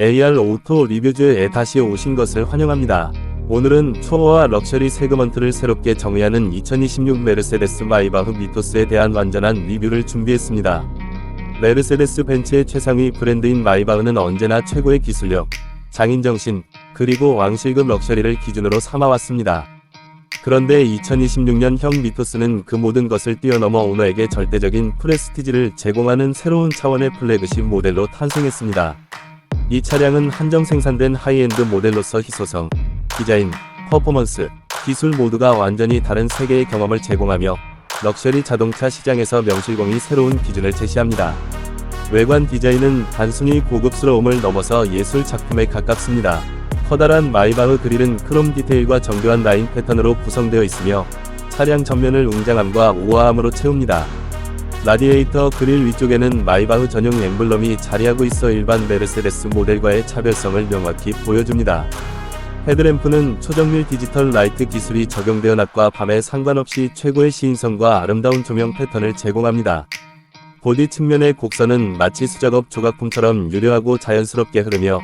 AR 오토 리뷰즈에 다시 오신 것을 환영합니다. 오늘은 초보와 럭셔리 세그먼트를 새롭게 정의하는 2026 메르세데스 마이바흐 미토스에 대한 완전한 리뷰를 준비했습니다. 메르세데스 벤츠의 최상위 브랜드인 마이바흐는 언제나 최고의 기술력, 장인정신, 그리고 왕실급 럭셔리를 기준으로 삼아왔습니다. 그런데 2026년 형 미토스는 그 모든 것을 뛰어넘어 오너에게 절대적인 프레스티지를 제공하는 새로운 차원의 플래그십 모델로 탄생했습니다. 이 차량은 한정 생산된 하이엔드 모델로서 희소성, 디자인, 퍼포먼스, 기술 모두가 완전히 다른 세계의 경험을 제공하며 럭셔리 자동차 시장에서 명실공히 새로운 기준을 제시합니다. 외관 디자인은 단순히 고급스러움을 넘어서 예술 작품에 가깝습니다. 커다란 마이바흐 그릴은 크롬 디테일과 정교한 라인 패턴으로 구성되어 있으며 차량 전면을 웅장함과 우아함으로 채웁니다. 라디에이터 그릴 위쪽에는 마이바흐 전용 엠블럼이 자리하고 있어 일반 메르세데스 모델과의 차별성을 명확히 보여줍니다. 헤드램프는 초정밀 디지털 라이트 기술이 적용되어 낮과 밤에 상관없이 최고의 시인성과 아름다운 조명 패턴을 제공합니다. 보디 측면의 곡선은 마치 수작업 조각품처럼 유려하고 자연스럽게 흐르며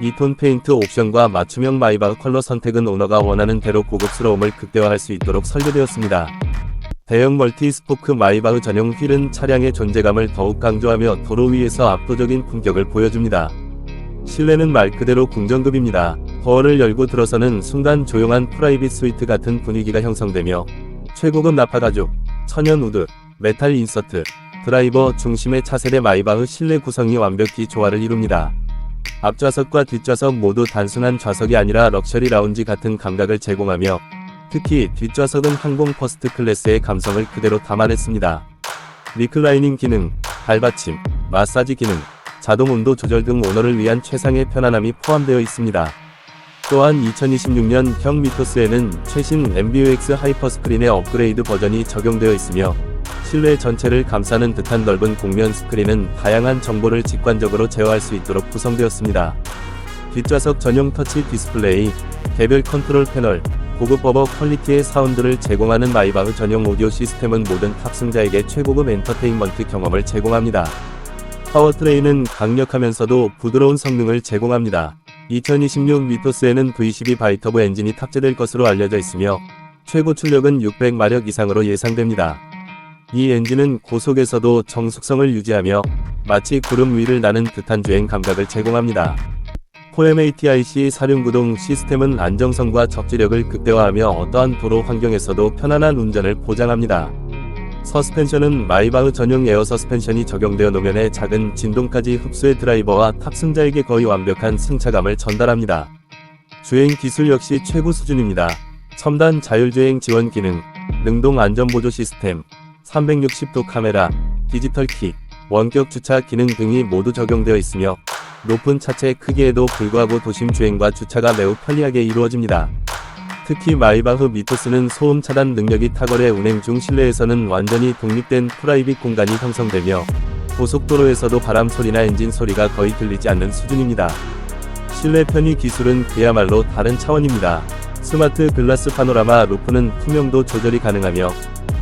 이톤 페인트 옵션과 맞춤형 마이바흐 컬러 선택은 오너가 원하는 대로 고급스러움을 극대화할 수 있도록 설계되었습니다. 대형 멀티 스포크 마이바흐 전용 휠은 차량의 존재감을 더욱 강조하며 도로 위에서 압도적인 품격을 보여줍니다. 실내는 말 그대로 궁전급입니다. 버를 열고 들어서는 순간 조용한 프라이빗 스위트 같은 분위기가 형성되며 최고급 나파 가죽, 천연 우드, 메탈 인서트, 드라이버 중심의 차세대 마이바흐 실내 구성이 완벽히 조화를 이룹니다. 앞좌석과 뒷좌석 모두 단순한 좌석이 아니라 럭셔리 라운지 같은 감각을 제공하며 특히 뒷좌석은 항공 퍼스트 클래스의 감성을 그대로 담아냈습니다. 리클라이닝 기능, 발받침, 마사지 기능, 자동 온도 조절 등 오너를 위한 최상의 편안함이 포함되어 있습니다. 또한 2026년 형 미토스에는 최신 MBUX 하이퍼스크린의 업그레이드 버전이 적용되어 있으며 실내 전체를 감싸는 듯한 넓은 곡면 스크린은 다양한 정보를 직관적으로 제어할 수 있도록 구성되었습니다. 뒷좌석 전용 터치 디스플레이, 개별 컨트롤 패널, 고급 버버 퀄리티의 사운드를 제공하는 마이바흐 전용 오디오 시스템은 모든 탑승자에게 최고급 엔터테인먼트 경험을 제공합니다. 파워트레인은 강력하면서도 부드러운 성능을 제공합니다. 2026 미토스에는 V12 바이터브 엔진이 탑재될 것으로 알려져 있으며 최고 출력은 600마력 이상으로 예상됩니다. 이 엔진은 고속에서도 정숙성을 유지하며 마치 구름 위를 나는 듯한 주행 감각을 제공합니다. 포엠ATIC 사륜구동 시스템은 안정성과 적지력을 극대화하며 어떠한 도로 환경에서도 편안한 운전을 보장합니다. 서스펜션은 마이바흐 전용 에어 서스펜션이 적용되어 노면의 작은 진동까지 흡수해 드라이버와 탑승자에게 거의 완벽한 승차감을 전달합니다. 주행 기술 역시 최고 수준입니다. 첨단 자율주행 지원 기능, 능동 안전보조 시스템, 360도 카메라, 디지털 키, 원격 주차 기능 등이 모두 적용되어 있으며 높은 차체 크기에도 불구하고 도심 주행과 주차가 매우 편리하게 이루어집니다. 특히 마이바흐 미토스는 소음 차단 능력이 탁월해 운행 중 실내에서는 완전히 독립된 프라이빗 공간이 형성되며 고속도로에서도 바람 소리나 엔진 소리가 거의 들리지 않는 수준입니다. 실내 편의 기술은 그야말로 다른 차원입니다. 스마트 글라스 파노라마 루프는 투명도 조절이 가능하며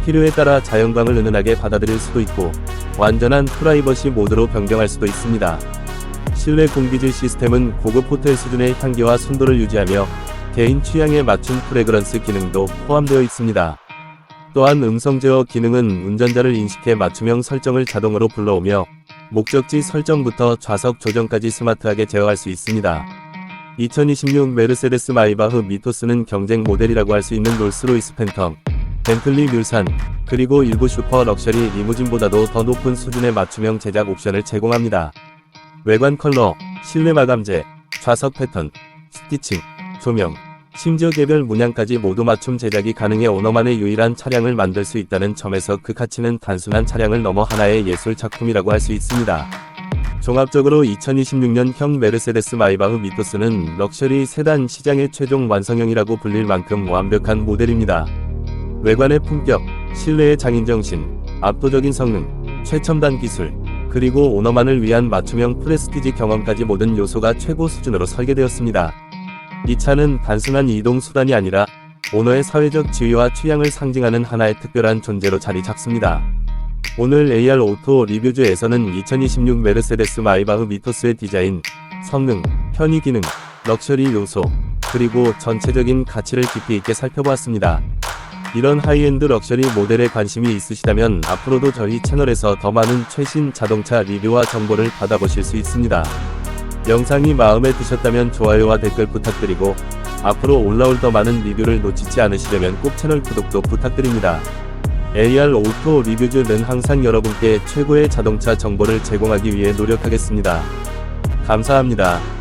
필요에 따라 자연광을 은은하게 받아들일 수도 있고 완전한 프라이버시 모드로 변경할 수도 있습니다. 실내 공기질 시스템은 고급 호텔 수준의 향기와 순도를 유지하며 개인 취향에 맞춘 프레그런스 기능도 포함되어 있습니다. 또한 음성 제어 기능은 운전자를 인식해 맞춤형 설정을 자동으로 불러오며 목적지 설정부터 좌석 조정까지 스마트하게 제어할 수 있습니다. 2026 메르세데스 마이바흐 미토스는 경쟁 모델이라고 할 수 있는 롤스로이스 팬텀, 벤틀리 뮬산, 그리고 일부 슈퍼 럭셔리 리무진보다도 더 높은 수준의 맞춤형 제작 옵션을 제공합니다. 외관 컬러, 실내 마감재, 좌석 패턴, 스티칭, 조명, 심지어 개별 문양까지 모두 맞춤 제작이 가능해 오너만의 유일한 차량을 만들 수 있다는 점에서 그 가치는 단순한 차량을 넘어 하나의 예술 작품이라고 할 수 있습니다. 종합적으로 2026년 형 메르세데스 마이바흐 미토스는 럭셔리 세단 시장의 최종 완성형이라고 불릴 만큼 완벽한 모델입니다. 외관의 품격, 실내의 장인정신, 압도적인 성능, 최첨단 기술, 그리고 오너만을 위한 맞춤형 프레스티지 경험까지 모든 요소가 최고 수준으로 설계되었습니다. 이 차는 단순한 이동 수단이 아니라 오너의 사회적 지위와 취향을 상징하는 하나의 특별한 존재로 자리 잡습니다. 오늘 AR 오토 리뷰즈에서는 2026 메르세데스 마이바흐 미토스의 디자인, 성능, 편의 기능, 럭셔리 요소, 그리고 전체적인 가치를 깊이 있게 살펴보았습니다. 이런 하이엔드 럭셔리 모델에 관심이 있으시다면 앞으로도 저희 채널에서 더 많은 최신 자동차 리뷰와 정보를 받아보실 수 있습니다. 영상이 마음에 드셨다면 좋아요와 댓글 부탁드리고 앞으로 올라올 더 많은 리뷰를 놓치지 않으시려면 꼭 채널 구독도 부탁드립니다. AR 오토 리뷰즈는 항상 여러분께 최고의 자동차 정보를 제공하기 위해 노력하겠습니다. 감사합니다.